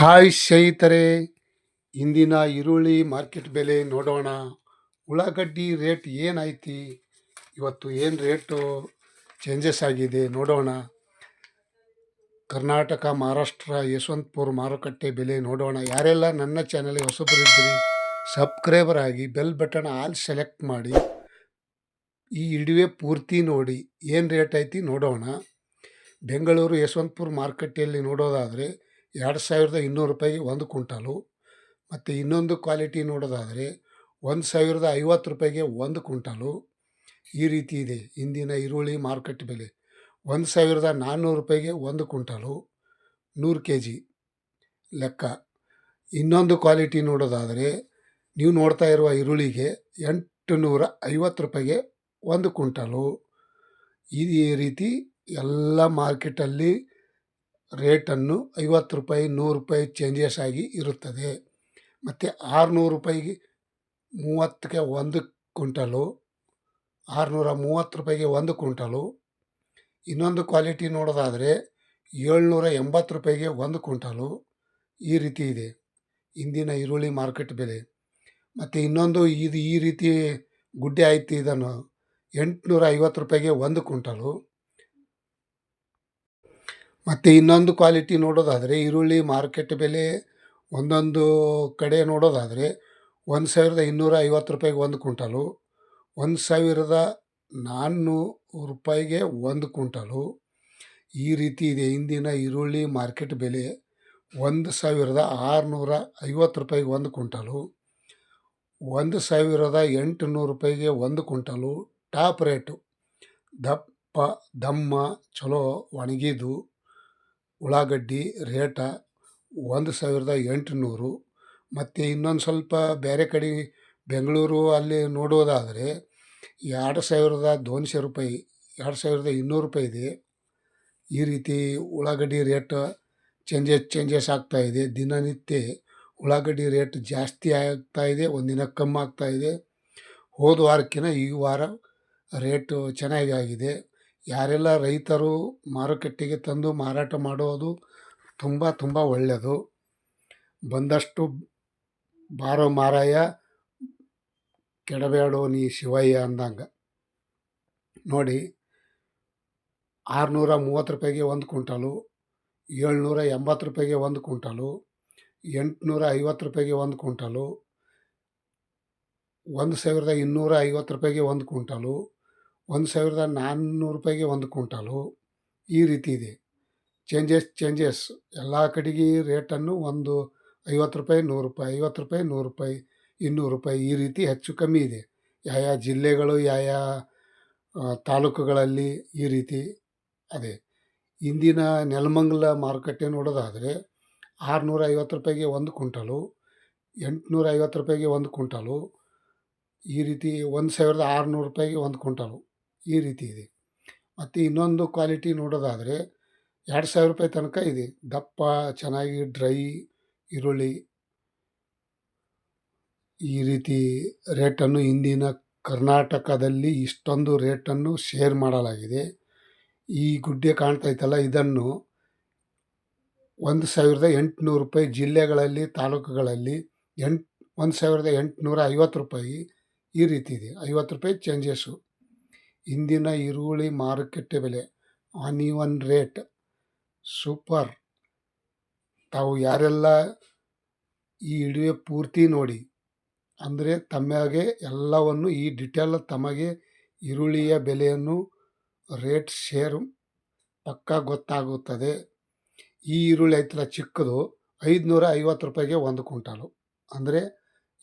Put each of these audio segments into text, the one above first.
Hi ಸ್ನೇಹಿತರೆ, ಇಂದಿನ ಈರುಳ್ಳಿ ಮಾರ್ಕೆಟ್ ಬೆಲೆ ನೋಡೋಣ. ಉಳ್ಳಾಗಡ್ಡಿ ರೇಟ್ ಏನೈತಿ ಇವತ್ತು ಏನು ರೇಟು? ಚೇಂಜಸ್ ಆಗಿದೆ ನೋಡೋಣ. ಕರ್ನಾಟಕ, ಮಹಾರಾಷ್ಟ್ರ, ಯಶವಂತಪುರ ಮಾರುಕಟ್ಟೆ ಬೆಲೆ ನೋಡೋಣ. ಯಾರೆಲ್ಲ ನನ್ನ ಚಾನಲ್ಗೆ ಹೊಸಬರಿದ್ರಿ ಸಬ್ಸ್ಕ್ರೈಬರ್ ಆಗಿ ಬೆಲ್ ಬಟನ್ ಆಲ್ ಸೆಲೆಕ್ಟ್ ಮಾಡಿ. ಈ ಇಡುವೆ ಪೂರ್ತಿ ನೋಡಿ, ಏನು ರೇಟ್ ಐತಿ ನೋಡೋಣ. ಬೆಂಗಳೂರು, ಯಶವಂತಪುರ ಮಾರುಕಟ್ಟೆಯಲ್ಲಿ ನೋಡೋದಾದರೆ ಎರಡು ಸಾವಿರದ ಇನ್ನೂರು ರೂಪಾಯಿಗೆ ಒಂದು ಕುಂಟಾಲು ಮತ್ತು ಇನ್ನೊಂದು ಕ್ವಾಲಿಟಿ ನೋಡೋದಾದರೆ ಒಂದು ಸಾವಿರದ ಐವತ್ತು ರೂಪಾಯಿಗೆ ಒಂದು ಕುಂಟಾಲು ಈ ರೀತಿ ಇದೆ. ಇಂದಿನ ಈರುಳ್ಳಿ ಮಾರುಕಟ್ಟೆ ಬೆಲೆ ಒಂದು ಸಾವಿರದ ನಾನ್ನೂರು ರೂಪಾಯಿಗೆ ಒಂದು ಕುಂಟಾಲು ನೂರು ಕೆ ಜಿ ಲೆಕ್ಕ. ಇನ್ನೊಂದು ಕ್ವಾಲಿಟಿ ನೋಡೋದಾದರೆ ನೀವು ನೋಡ್ತಾ ಇರುವ ಈರುಳ್ಳಿಗೆ ಎಂಟು ನೂರ ಐವತ್ತು ರೂಪಾಯಿಗೆ ಒಂದು ಕುಂಟಾಲು ಈ ರೀತಿ ಎಲ್ಲ ಮಾರ್ಕೆಟಲ್ಲಿ ರೇಟನ್ನು ಐವತ್ತು ರೂಪಾಯಿ, ನೂರು ರೂಪಾಯಿ ಚೇಂಜಸ್ ಆಗಿ ಇರುತ್ತದೆ. ಮತ್ತು ಆರುನೂರು ರೂಪಾಯಿಗೆ ಮೂವತ್ತಕ್ಕೆ ಒಂದು ಕ್ವಿಂಟಲು, ಆರುನೂರ ಮೂವತ್ತು ರೂಪಾಯಿಗೆ ಒಂದು ಕ್ವಿಂಟಲು. ಇನ್ನೊಂದು ಕ್ವಾಲಿಟಿ ನೋಡೋದಾದರೆ ಏಳ್ನೂರ ಎಂಬತ್ತು ರೂಪಾಯಿಗೆ ಒಂದು ಕ್ವಿಂಟಲು ಈ ರೀತಿ ಇದೆ. ಇಂದಿನ ಈರುಳ್ಳಿ ಮಾರ್ಕೆಟ್ ಬೆಲೆ. ಮತ್ತು ಇನ್ನೊಂದು ಇದು ಈ ರೀತಿ ಗುಡ್ಡೆ ಆಯ್ತು ಇದನ್ನು ಎಂಟುನೂರ ಐವತ್ತು ರೂಪಾಯಿಗೆ ಒಂದು ಕ್ವಿಂಟಲು. ಮತ್ತು ಇನ್ನೊಂದು ಕ್ವಾಲಿಟಿ ನೋಡೋದಾದರೆ ಈರುಳ್ಳಿ ಮಾರ್ಕೆಟ್ ಬೆಲೆ ಒಂದೊಂದು ಕಡೆ ನೋಡೋದಾದರೆ ಒಂದು ಸಾವಿರದ ಇನ್ನೂರ ಐವತ್ತು ರೂಪಾಯಿಗೆ ಒಂದು ಕ್ವಿಂಟಲು, ಒಂದು ಸಾವಿರದ ನಾನ್ನೂರು ರೂಪಾಯಿಗೆ ಒಂದು ಕ್ವಿಂಟಲು. ಈ ರೀತಿ ಇದೆ. ಇಂದಿನ ಈರುಳ್ಳಿ ಮಾರ್ಕೆಟ್ ಬೆಲೆ ಒಂದು ಸಾವಿರದ ಆರುನೂರ ಐವತ್ತು ರೂಪಾಯಿಗೆ ಒಂದು ಕ್ವಿಂಟಲು, ಒಂದು ಸಾವಿರದ ಎಂಟುನೂರು ರೂಪಾಯಿಗೆ ಒಂದು ಕ್ವಿಂಟಲು. ಟಾಪ್ ರೇಟು ದಪ್ಪ, ದಮ್ಮ, ಚಲೋ, ಒಣಗಿದ್ದು ಉಳ್ಳಾಗಡ್ಡಿ ರೇಟ ಒಂದು ಸಾವಿರದ ಎಂಟುನೂರು. ಮತ್ತು ಇನ್ನೊಂದು ಸ್ವಲ್ಪ ಬೇರೆ ಕಡೆ ಬೆಂಗಳೂರು ಅಲ್ಲಿ ನೋಡೋದಾದರೆ ಎರಡು ಸಾವಿರದ ದೋನ್ಶೆ ರೂಪಾಯಿ, ಎರಡು ಸಾವಿರದ ಇನ್ನೂರು ರೂಪಾಯಿ ಇದೆ. ಈ ರೀತಿ ಉಳ್ಳಾಗಡ್ಡಿ ರೇಟ್ ಚೇಂಜಸ್ ಚೇಂಜಸ್ ಆಗ್ತಾಯಿದೆ ದಿನನಿತ್ಯ ಉಳ್ಳಾಗಡ್ಡಿ ರೇಟ್ ಜಾಸ್ತಿ ಆಗ್ತಾ ಇದೆ, ಒಂದಿನ ಕಮ್ಮಿ ಆಗ್ತಾಯಿದೆ ಇದೆ. ಹೋದ ವಾರಕ್ಕಿಂತ ಈ ವಾರ ರೇಟು ಚೆನ್ನಾಗಿ ಆಗಿದೆ. ಯಾರೆಲ್ಲ ರೈತರು ಮಾರುಕಟ್ಟೆಗೆ ತಂದು ಮಾರಾಟ ಮಾಡೋದು ತುಂಬ ತುಂಬ ಒಳ್ಳೆಯದು. ಬಂದಷ್ಟು ಬಾರೋ ಮಾರಾಯ ಕೆಡಬೇಡೋ ನೀ ಶಿವಯ್ಯ ಅಂದಂಗೆ. ನೋಡಿ, ಆರುನೂರ ಮೂವತ್ತು ರೂಪಾಯಿಗೆ ಒಂದು ಕುಂಟಲು ಏಳ್ನೂರ ಎಂಬತ್ತು ರೂಪಾಯಿಗೆ ಒಂದು ಕುಂಟಲು ಎಂಟುನೂರ ಐವತ್ತು ರೂಪಾಯಿಗೆ ಒಂದು ಕುಂಟಲು ಒಂದು ಸಾವಿರದ ಇನ್ನೂರ ಐವತ್ತು ರೂಪಾಯಿಗೆ ಒಂದು ಕ್ವಿಂಟಲು ಒಂದು ಸಾವಿರದ ನಾನ್ನೂರು ರೂಪಾಯಿಗೆ ಒಂದು ಕ್ವಿಂಟಲು ಈ ರೀತಿ ಇದೆ. ಚೇಂಜಸ್ ಚೇಂಜಸ್ ಎಲ್ಲ ಕಡೆಗೆ ರೇಟನ್ನು ಒಂದು ಐವತ್ತು ರೂಪಾಯಿ, ನೂರು ರೂಪಾಯಿ, ಐವತ್ತು ರೂಪಾಯಿ, ನೂರು ರೂಪಾಯಿ, ಇನ್ನೂರು ರೂಪಾಯಿ ಈ ರೀತಿ ಹೆಚ್ಚು ಕಮ್ಮಿ ಇದೆ. ಯಾವ ಯಾವ ಜಿಲ್ಲೆಗಳು ಯಾವ ತಾಲೂಕುಗಳಲ್ಲಿ ಈ ರೀತಿ ಅದೇ. ಇಂದಿನ ನೆಲಮಂಗಲ ಮಾರುಕಟ್ಟೆ ನೋಡೋದಾದರೆ ಆರುನೂರ ಐವತ್ತು ರೂಪಾಯಿಗೆ ಒಂದು ಕ್ವಿಂಟಲು, ಎಂಟುನೂರ ಐವತ್ತು ರೂಪಾಯಿಗೆ ಒಂದು ಕ್ವಿಂಟಲು, ಈ ರೀತಿ ಒಂದು ಸಾವಿರದ ಆರುನೂರು ರೂಪಾಯಿಗೆ ಒಂದು ಕ್ವಿಂಟಲು. ಈ ರೀತಿ ಇದೆ. ಮತ್ತು ಇನ್ನೊಂದು ಕ್ವಾಲಿಟಿ ನೋಡೋದಾದರೆ ಎರಡು ಸಾವಿರ ರೂಪಾಯಿ ತನಕ ಇದೆ. ದಪ್ಪ, ಚೆನ್ನಾಗಿ ಡ್ರೈ ಈರುಳ್ಳಿ. ಈ ರೀತಿ ರೇಟನ್ನು ಇಂದಿನ ಕರ್ನಾಟಕದಲ್ಲಿ ಇಷ್ಟೊಂದು ರೇಟನ್ನು ಶೇರ್ ಮಾಡಲಾಗಿದೆ. ಈ ಗುಡ್ಡೆ ಕಾಣ್ತೈತಲ್ಲ ಇದನ್ನು ಒಂದು ಸಾವಿರದ ಎಂಟುನೂರು ರೂಪಾಯಿ ಜಿಲ್ಲೆಗಳಲ್ಲಿ, ತಾಲೂಕುಗಳಲ್ಲಿ ಎಂಟು ಒಂದು ಸಾವಿರದ ಎಂಟುನೂರ ಐವತ್ತು ರೂಪಾಯಿ ಈ ರೀತಿ ಇದೆ. ಐವತ್ತು ರೂಪಾಯಿ ಚೇಂಜಸ್ಸು ಇಂದಿನ ಈರುಳ್ಳಿ ಮಾರುಕಟ್ಟೆ ಬೆಲೆ ಆನ್ ರೇಟ್, ಸೂಪರ್. ತಾವು ಯಾರೆಲ್ಲ ಈ ವಿಡಿಯೋ ಪೂರ್ತಿ ನೋಡಿ, ಅಂದರೆ ತಮಗೆ ಎಲ್ಲವನ್ನು ಈ ಡಿಟೇಲ್ ತಮಗೆ ಈರುಳ್ಳಿಯ ಬೆಲೆಯನ್ನು ರೇಟ್ ಶೇರ್ ಪಕ್ಕ ಗೊತ್ತಾಗುತ್ತದೆ. ಈ ಈರುಳ್ಳಿ ಐತಲ್ಲ ಚಿಕ್ಕದು, ಐದುನೂರ ಐವತ್ತು ರೂಪಾಯಿಗೆ ಒಂದು ಕ್ವಿಂಟಾಲು. ಅಂದರೆ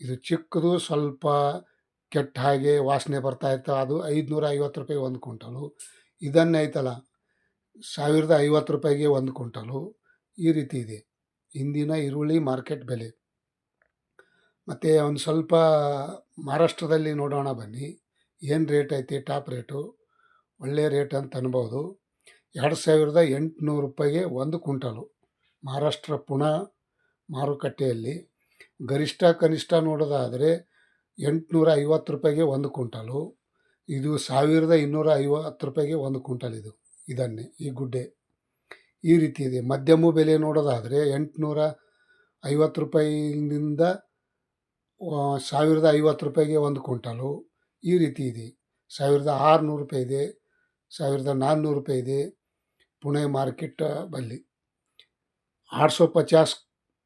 ಇದು ಚಿಕ್ಕದು ಸ್ವಲ್ಪ ಕೆಟ್ಟ ಹಾಗೆ ವಾಸನೆ ಬರ್ತಾ ಇರ್ತವೆ ಅದು ಐದುನೂರ ಐವತ್ತು ರೂಪಾಯಿ ಒಂದು ಕ್ವಿಂಟಲು. ಇದನ್ನೇ ಐತಲ್ಲ ಸಾವಿರದ ಐವತ್ತು ರೂಪಾಯಿಗೆ ಒಂದು ಕ್ವಿಂಟಲು. ಈ ರೀತಿ ಇದೆ. ಇಂದಿನ ಈರುಳ್ಳಿ ಮಾರ್ಕೆಟ್ ಬೆಲೆ. ಮತ್ತು ಒಂದು ಸ್ವಲ್ಪ ಮಹಾರಾಷ್ಟ್ರದಲ್ಲಿ ನೋಡೋಣ ಬನ್ನಿ. ಏನು ರೇಟ್ ಐತಿ? Top rate. ಒಳ್ಳೆಯ ರೇಟ್ ಅಂತ ಅನ್ಬೋದು. ಎರಡು ಸಾವಿರದ ಎಂಟುನೂರು ರೂಪಾಯಿಗೆ ಒಂದು ಕ್ವಿಂಟಲು. ಮಹಾರಾಷ್ಟ್ರ ಪುಣೆ ಮಾರುಕಟ್ಟೆಯಲ್ಲಿ. ಗರಿಷ್ಠ ಕನಿಷ್ಠ ನೋಡೋದಾದರೆ ಎಂಟುನೂರ ಐವತ್ತು ರೂಪಾಯಿಗೆ ಒಂದು ಕುಂಟಲು ಇದು ಸಾವಿರದ ಇನ್ನೂರ ಐವತ್ತು ರೂಪಾಯಿಗೆ ಒಂದು ಕುಂಟಲ್ ಇದು. ಇದನ್ನೇ, ಈ ಗುಡ್ಡೆ. ಈ ರೀತಿ ಇದೆ. ಮಧ್ಯಮ ಬೆಲೆ ನೋಡೋದಾದರೆ ಎಂಟುನೂರ ಐವತ್ತು ರೂಪಾಯಿನಿಂದ ಸಾವಿರದ ಐವತ್ತು ರೂಪಾಯಿಗೆ ಒಂದು ಕುಂಟಲು ಈ ರೀತಿ ಇದೆ. ಸಾವಿರದ ಆರುನೂರು ರೂಪಾಯಿ ಇದೆ. ಸಾವಿರದ ನಾನ್ನೂರು ರೂಪಾಯಿ ಇದೆ. ಪುಣೆ ಮಾರ್ಕೆಟ್ ಬಲ್ಲಿ ಆರು ಸೌ ಪಚಾಸ್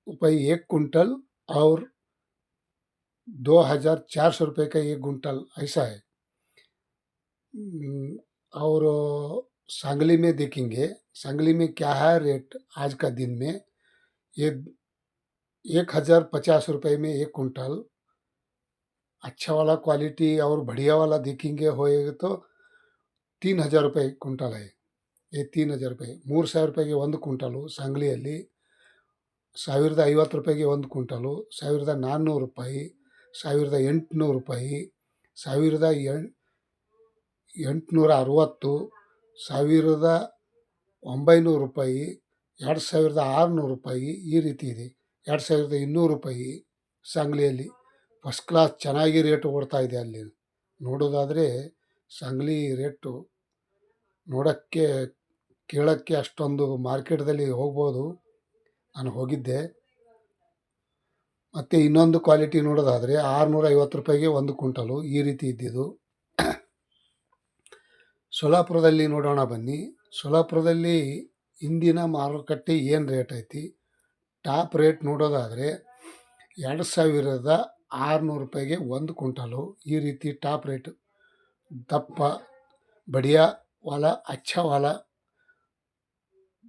ರೂಪಾಯಿ ಏಕ್ ಕುಂಟಲ್ ಅವ್ರು दो हज़ार चार सौ रुपये का एक कुंटल ऐसा है हम्म, और सांगली में देखेंगे सांगली में क्या है रेट आज का दिन में ये एक हज़ार पचास रुपये में एक कुंटल अच्छा वाला क्वालिटी और बढ़िया वाला देखेंगे होएगा तो तीन हज़ार रुपये कुंटल है ये तीन हज़ार रुपये ಮೂರು ಸಾವಿರ ರೂಪಾಯಿಗೆ ಒಂದು ಕ್ವಿಂಟಲು ಸಾಂಗ್ಲಿಯಲ್ಲಿ ಸಾವಿರದ ಐವತ್ತು ರೂಪಾಯಿಗೆ ಒಂದು ಕ್ವಿಂಟಲು ಸಾವಿರದ ನಾನ್ನೂರು ರೂಪಾಯಿ ಸಾವಿರದ ಎಂಟುನೂರು ರೂಪಾಯಿ, ಸಾವಿರದ ಎಂಟುನೂರ ಅರವತ್ತು, ಸಾವಿರದ ಒಂಬೈನೂರು ರೂಪಾಯಿ, ಎರಡು ಸಾವಿರದ ಆರುನೂರು ರೂಪಾಯಿ ಈ ರೀತಿ ಇದೆ. ಎರಡು ಸಾವಿರದ ಇನ್ನೂರು ರೂಪಾಯಿ ಸಂಗ್ಲಿಯಲ್ಲಿ. ಫಸ್ಟ್ ಕ್ಲಾಸ್ ಚೆನ್ನಾಗಿ ರೇಟ್ ಓಡ್ತಾ ಇದೆ ಅಲ್ಲಿ. ನೋಡೋದಾದರೆ ಸಂಗ್ಲಿ ರೇಟು ನೋಡೋಕ್ಕೆ, ಕೇಳೋಕ್ಕೆ ಅಷ್ಟೊಂದು ಮಾರ್ಕೆಟ್ದಲ್ಲಿ ಹೋಗ್ಬೋದು. ನಾನು ಹೋಗಿದ್ದೆ. ಮತ್ತು ಇನ್ನೊಂದು ಕ್ವಾಲಿಟಿ ನೋಡೋದಾದರೆ ಆರುನೂರ ಐವತ್ತು ರೂಪಾಯಿಗೆ ಒಂದು ಕುಂಟಲು ಈ ರೀತಿ ಇದ್ದಿದ್ದು. ಸೊಲಾಪುರದಲ್ಲಿ ನೋಡೋಣ ಬನ್ನಿ. ಸೊಲಾಪುರದಲ್ಲಿ ಇಂದಿನ ಮಾರುಕಟ್ಟೆ ಏನು ರೇಟ್ ಐತಿ? ಟಾಪ್ ರೇಟ್ ನೋಡೋದಾದರೆ ಎರಡು ಸಾವಿರದ ಆರುನೂರು ರೂಪಾಯಿಗೆ ಒಂದು ಕುಂಟಲು ಈ ರೀತಿ ಟಾಪ್ ರೇಟ್ ದಪ್ಪ, ಬಡಿಯ ವಾಲ, ಅಚ್ಚ ವಾಲ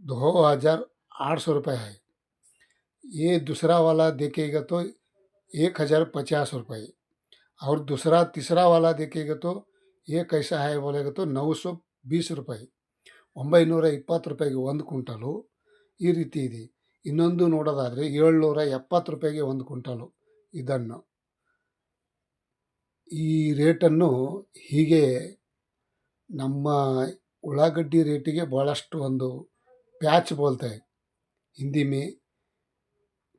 ದೋ ಹಜಾರ್ ಆರು ಸಾವಿರ ರೂಪಾಯಿ ಆಯಿತು. ये दूसरा वाला देखिएगा तो एक हज़ार पचास रुपये और दूसरा तीसरा वाला देखिएगा तो ये कैसा है बोलेगा तो नौ सौ बीस ರೂಪಾಯಿ ಒಂಬೈನೂರ ಇಪ್ಪತ್ತು ರೂಪಾಯಿಗೆ ಒಂದು ಕ್ವಿಂಟಲು ಈ ರೀತಿ ಇದೆ ಇನ್ನೊಂದು ನೋಡೋದಾದರೆ ಏಳ್ನೂರ ಎಪ್ಪತ್ತು ರೂಪಾಯಿಗೆ ಒಂದು ಕ್ವಿಂಟಲು ಇದನ್ನು ಈ ರೇಟನ್ನು ಹೀಗೆ ನಮ್ಮ ಉಳ್ಳಾಗಡ್ಡಿ ರೇಟಿಗೆ ಭಾಳಷ್ಟು ಒಂದು प्याच बोलते हैं हिंदी में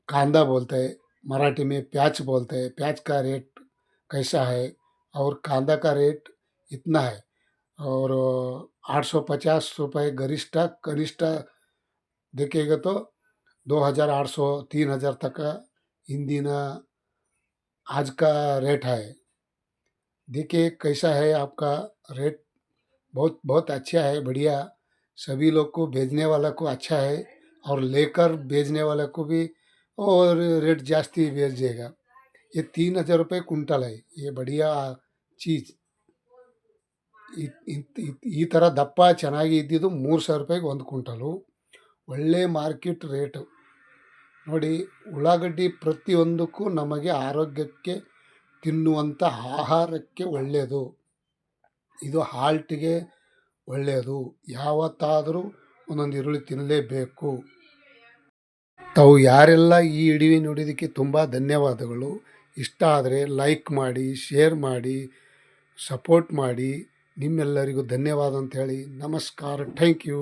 कांदा बोलते हैं, मराठी में प्याज बोलते हैं, प्याज का रेट कैसा है? और कांदा का रेट इतना है। और आठ सौ पचास रुपये गरिष्ठ, कनिष्ठ देखिएगा तो दो हज़ार आठ सौ, तीन हज़ार तक का इन दिन आज का रेट है। देखिए कैसा है आपका रेट बहुत बहुत अच्छा है, बढ़िया। सभी लोग को भेजने वाला को अच्छा है और लेकर भेजने वाला को भी और रेट ಜಾಸ್ತಿ भेजिएगा ये तीन हज़ार रुपये कुंटल है ये बढ़िया ಚೀಸ್ ಈ ಥರ ದಪ್ಪ ಚೆನ್ನಾಗಿ ಇದ್ದಿದ್ದು ಮೂರು ಸಾವಿರ ರೂಪಾಯಿಗೆ ಒಂದು ಕ್ವಿಂಟಲು ಒಳ್ಳೆ ಮಾರ್ಕೆಟ್ ರೇಟು ನೋಡಿ ಉಳ್ಳಾಗಡ್ಡಿ ಪ್ರತಿಯೊಂದಕ್ಕೂ ನಮಗೆ ಆರೋಗ್ಯಕ್ಕೆ ತಿನ್ನುವಂಥ ಆಹಾರಕ್ಕೆ ಒಳ್ಳೆಯದು ಇದು ಹಾಲ್ಟಿಗೆ ಒಳ್ಳೆಯದು ಯಾವತ್ತಾದರೂ ಒಂದೊಂದು ಈರುಳ್ಳಿ ತಿನ್ನಲೇಬೇಕು ತಾವು ಯಾರೆಲ್ಲ ಈ ವಿಡಿಯೋ ನೋಡಿದ್ದಕ್ಕೆ ತುಂಬ ಧನ್ಯವಾದಗಳು. ಇಷ್ಟ ಆದರೆ ಲೈಕ್ ಮಾಡಿ ಶೇರ್ ಮಾಡಿ ಸಪೋರ್ಟ್ ಮಾಡಿ ನಿಮ್ಮೆಲ್ಲರಿಗೂ ಧನ್ಯವಾದ ಅಂತ ಹೇಳಿ ನಮಸ್ಕಾರ. Thank you